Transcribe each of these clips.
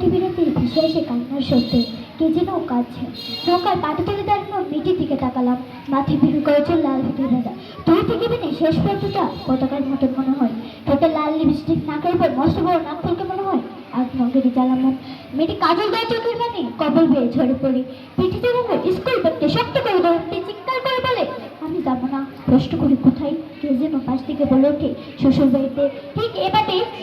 ভেসে এসে কান্নার সত্যি কে যেন কাঁদছে। নৌকার পাটে তুলে দাঁড়ানো মেয়েটির দিকে তাকালাম। মাথে ভিড় করেছে লাল হতে দাদা তুই থেকে বেনে শেষ পর্যন্ত পতাকার মতন মনে হয়। ঠোঁটে লাল লিপস্টিক নাকের উপর মস্ত বড় নাক ফুলকে মনে হয় আর নগেরি জ্বালামন। মেয়েটি কাজল দেয় চোখের মানে কবল বেয়ে ঝরে পড়ি। পিঠিতে রঙের স্কুল ব্যাগকে শক্ত করে ধরতে চিৎকার করে বলে আমি প্রশ্ন করি কোথায় কে যেন পাশ থেকে বলে ওঠে? শ্বশুর বাড়িতে ঠিক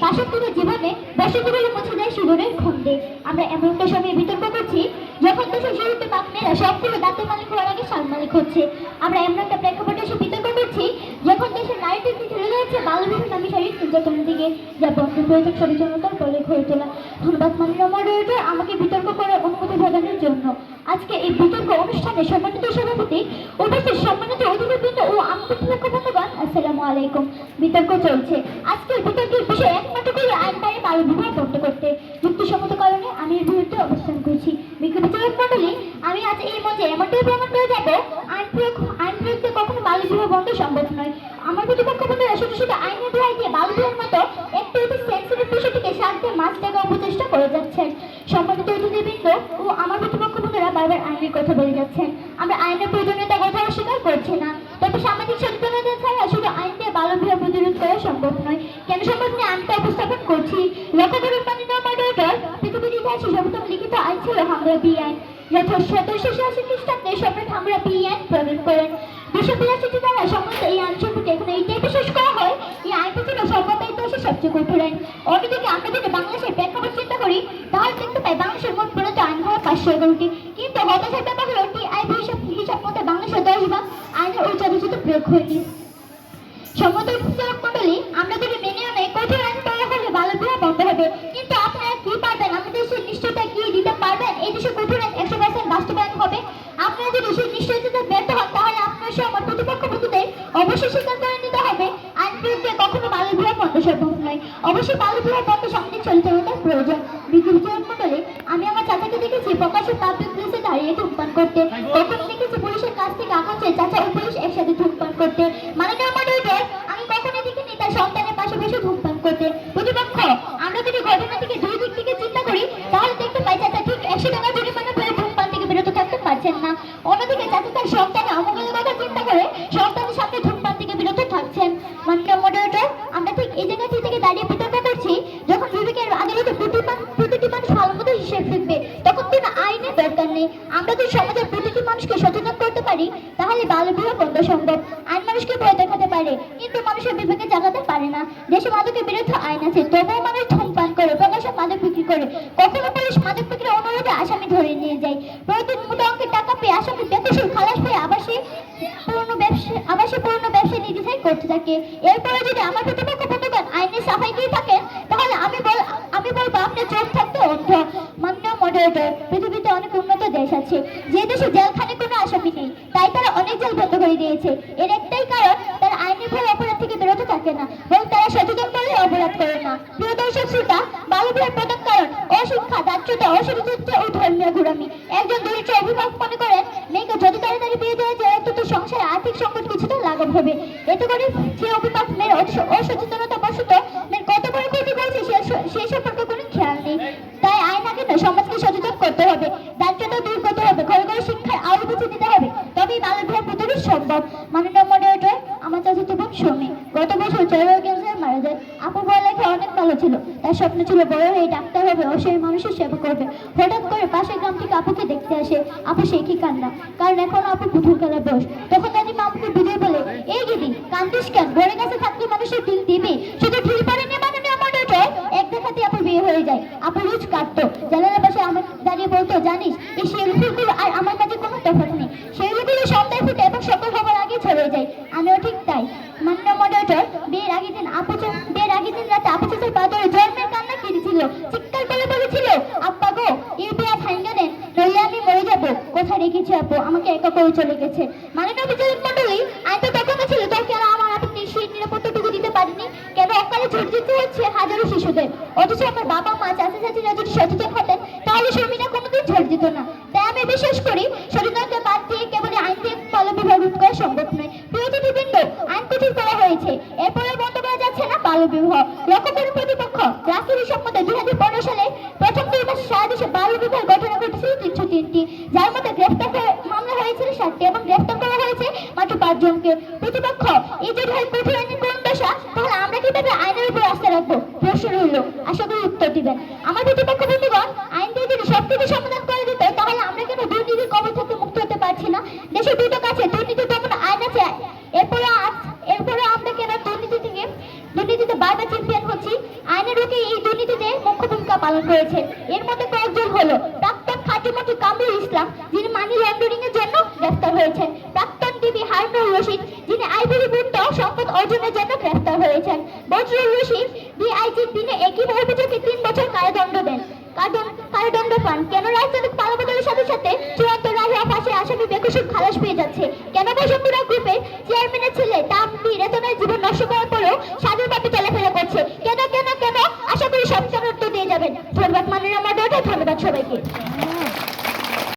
পাশের থেকে জীবনে বসতি বলে মুছে যায় সুদূরের খন্ডে আমরা এমন একটা সময় বিতর্ক করছি, যখন দেশের শুরুতে বাপমেয়েরা সবগুলো দাঁতের মালিক হওয়ার আগে সাল মালিক হচ্ছে। আমরা এমন একটা প্রেক্ষাপটে এসে বিতর্ক করছি, যখন দেশের নারীদের চলে যাচ্ছে বাল্যবিবাহ নামে শারীরিক নির্যাতনের দিকে যা বন্ধ প্রয়োজন সচেতনতার বলে ঘরে তোলা। ধন্যবাদ মাননীয় মডারেটর। আমাকে বিতর্ক করার অনুমতি প্রদানের জন্য। আজকে এই বিতর্ক অনুষ্ঠানে সম্মানিত সভাপতি উপস্থিত সম্মানিত অতিথিবৃন্দ ও আমন্ত্রিত বন্ধুগণ, আসসালামু আলাইকুম। বিতর্ক চলছে। আজকের বিতর্কের বিষয় একমাত্র করে আইন পারে বাল্য বিবাহ বন্ধ করতে যুক্তিসম্মত কারণে আমি এর বিরুদ্ধে অবস্থান করছি। বিজ্ঞ বিচারক মন্ডলী আমি আজ এই মঞ্চে এমনটাই প্রমাণ করে যাব, আইন প্রয়োগ আইন প্রয়োগকে কখনো বাল্য বিবাহ বন্ধ সম্ভব নয়। আমার প্রতিপক্ষ বন্ধুরা, শুধু শুধু আইনের দোহাই দিয়ে বাল্য বিবাহের মতো উপচেষ্টা করে যাচ্ছেন। সম্মানিত অতিথিবৃন্দ ও আমার প্রতিপক্ষ বন্ধুরা বারবার আইনের কথা বলে যাচ্ছেন। আমরা আইনের প্রয়োজনীয়তা কথা অস্বীকার করছি না। তবে সামাজিক সচেতনতা ছাড়া শুধু আইন দিয়ে প্রতিরোধ করা সম্ভব নয়। কেন সম্ভব নয়? আইনটা উপস্থাপন করছি। লক্ষ্য করুন, মাননীয় মডারেটর, পৃথিবীর ইতিহাসে লিখিত আইন ছিল হামরা বি আইন যথা সতেরোশো ছিয়াশি খ্রিস্টাব্দে সম্রাট হামরা বি আইন প্রণয়ন করেন। বিশ্ব বিলাসিটি দ্বারা সমস্ত এই আইন সম্পর্কে এখন এইটাই বিশেষ করা হয়। এই আইনটা ছিল সর্বদা ইতিহাসের সবচেয়ে কঠোর আইন অন্যদিকে আমরা যদি বাংলাদেশের করি, তাহলে পাই বাংলাদেশের মোট প্রণীত আইন হওয়া পাঁচশো এগারোটি কিন্তু হতাশার ব্যাপার হলো টি আই হিসাব হিসাব মতে বাংলাদেশের দশ ভাগ আইনের উচ্চারিত প্রয়োগ সম্মত বিচারক মন্ডলী আমরা যদি মেনে আইন হলে বিবাহ বন্ধ হবে। কিন্তু আপনারা কি পারবেন? আমাদের সেই নিশ্চয়তা কি দিতে পারবেন? এই দেশে কঠোর আইন একশো পার্সেন্ট বাস্তবায়ন হবে। আপনারা যদি সেই নিশ্চয়তা ব্যর্থ হন, তাহলে আপনার সহ আমার প্রতিপক্ষ বন্ধুদের অবশ্যই স্বীকার করে সম্ভব নয় অবশ্যই বাল্য বিবাহ বন্ধ সচেতনতার প্রয়োজন। বিজ্ঞ বিচারক আমি আমার চাচাকে দেখেছি প্রকাশ্যে পাবলিক প্লেসে দাঁড়িয়ে ধূমপান করতে। কখনো দেখেছি পুলিশের কাছ থেকে আকাশে চাচা ও পুলিশ একসাথে ধূমপান করতে। মাননীয় মডারেটর আমি কখনো দেখিনি তার সন্তানের পাশে বসে ধূমপান করতে। প্রতিপক্ষ, আমরা যদি ঘটনা থেকে দুই দিক থেকে চিন্তা করি, তাহলে দেখতে পাই চাচা ঠিক একশো টাকা জরিমানা করে ধূমপান থেকে বিরত থাকতে পারছেন না। অন্যদিকে চাচা তার সন্তানের অমঙ্গলের কথা চিন্তা করে সন্তানের সামনে ধূমপান থেকে বিরত থাকছেন। মাননীয় মডারেটর আমরা এই জায়গাটি থেকে দাঁড়িয়ে বিতর্ক করছি, যখন বিবেকের আদালতে প্রতিটি মানুষ ভালো মতো হিসেব শিখবে তখন কোনো আইনের দরকার নেই। আমরা যদি সমাজের প্রতিটি মানুষকে সচেতন করতে পারি, তাহলে বিবাহ বন্ধ সম্ভব। আইন মানুষকে ভয় দেখাতে পারে, কিন্তু মানুষের বিবেকে জাগাতে পারে না। দেশে মাদকের বিরুদ্ধে আইন আছে, তবুও মানুষ ধূমপান করে, প্রকাশ্যে মাদক বিক্রি করে। কখনো পুলিশ মাদক বিক্রির অনুরোধে আসামি ধরে নিয়ে যায়। প্রতিদিন মোটা অঙ্কের টাকা পেয়ে আসামি বেকসুর খালাস পেয়ে আবার সে পুরনো ব্যবসা আবার সে পুরনো ব্যবসা নির্দিষ্ট করতে থাকে। এরপরে যদি আমার প্রতিপক্ষ সাফাই থাকেন তাহলে আমি বল, আমি বলব আপনার চোখ থাকতে অন্ধ। মাননীয় মডারেটর, পৃথিবীতে অনেক উন্নত দেশ আছে। যে দেশে জেলখানে কোনো আসামি নেই, তাই তারা অনেক জেল বন্ধ করে দিয়েছে। এর একটাই কারণ, তারা আইনের ভয় অপরাধ থেকে বিরত থাকে না বরং তারা সচেতন করলে অপরাধ করে না। প্রিয় দর্শক শ্রোতা বাল্যবিবাহের প্রধান কারণ, অশিক্ষা, দারিদ্রতা অসচেতনতা ও ধর্মীয় ঘুরামি। একজন দরিদ্র অভিভাবক মনে করেন, মেয়েকে যত তাড়াতাড়ি বিয়ে দেওয়া যায় তত সংসারে আর্থিক সংকট কিছুটা লাঘব হবে। এতে করে সে অভিভাবক মেয়ের অসচেতনতা দারিদ্রতা দূর করতে হবে, ঘরে ঘরে শিক্ষার আলো বুঝে দিতে হবে। তবেই বিবাহ প্রতিরোধ সম্ভব। মাননীয় মডারেটর আমার চাচাতো বোন সৌমি গত বছর জয়ের ক্যান্সার মারা যায়। আপু পড়ালেখা অনেক ভালো ছিল। তার স্বপ্ন ছিল বড় হয়ে ডাক্তার হবে অসহায় মানুষের সেবা করবে। হঠাৎ করে পাশের গ্রাম থেকে আপুকে দেখতে আসে। আপু সে কি কান্না? কারণ এখন আপু পুতুল খেলার বয়স। তখন দাদিমা আপুকে বিজয় বলে, এই দিদি, কান্দিস কেন? ঘরে কাছে থাকলে রেখেছি আপু, আমাকে একা করে চলে গেছে। মাননীয় বিচারক মন্ডলী আইনটা তখনও ছিল তখন আমার আপনি নিশ্চয়ই নিরাপত্তাটুকু দিতে পারেনি? কেন অকালে ঝুট দিতে হচ্ছে হাজারো শিশুদের? অথচ আমার বাবা, মা, চাচা, চাচিরা যদি সচেতন হতেন, তাহলে শর্মিনা কোনোদিন ঝড় দিত না। তাই আমি বিশ্বাস করি, সচেতনতা বাদ দিয়ে কেবল আইন দিয়ে বাল্য বিবাহ রোধ করা সম্ভব নয়। প্রিয় অতিথিবৃন্দ আইন কঠিন করা হয়েছে। এরপরে বন্ধ করা যাচ্ছে না বাল্য বিবাহ। লক্ষ্য করুন প্রতিপক্ষ রাষ্ট্রীয় সম্মতে দুই হাজার পনেরো সালে প্রথম দুই মাস সারা দেশে বাল্য মাত্র পাঁচজনকে প্রতিপক্ষ এই যদি হয় কঠোর আইনের কোন দশা? তাহলে আমরা কীভাবে আইনের উপর আস্থা রাখব? প্রশ্ন রইল। আশা করি উত্তর দিবেন। আমার প্রতিপক্ষ বন্ধুগণ, আইন দিয়ে যদি সব কিছু সমাধান করে দিত তাহলে আমরা কেন দুর্নীতির কবল থেকে মুক্ত হতে পারছি না? দেশে দুটো কাছে দুর্নীতি দমন আইন আছে। এরপরে এরপরে আমরা কেন দুর্নীতি থেকে, দুর্নীতিতে বারবার চ্যাম্পিয়ন হচ্ছি? আইনের রোকে এই দুর্নীতিতে মুখ্য ভূমিকা পালন করেছে। এর মধ্যে কয়েকজন হলো প্রাক্তন খাদ্যমন্ত্রী কামরুল ইসলাম, যিনি মানি লন্ডারিং এর জন্য গ্রেফতার হয়েছেন। প্রাক্তন ডিবি হারুনুর রশিদ, যিনি আইভরি মুক্ত সম্পদ অর্জনের জন্য গ্রেফতার হয়েছেন। বজরুল রশিদ ডিআইজি তিনি একই অভিযোগে তিন বছর কারাদণ্ড দেন। কারাদণ্ড পান। কেন রাজনৈতিক পালাবদলের সাথে সাথে চূড়ান্ত রায় পাশে আসামি বেকসুর খালাস পেয়ে যাচ্ছে? কেন বসুন্ধরা গ্রুপের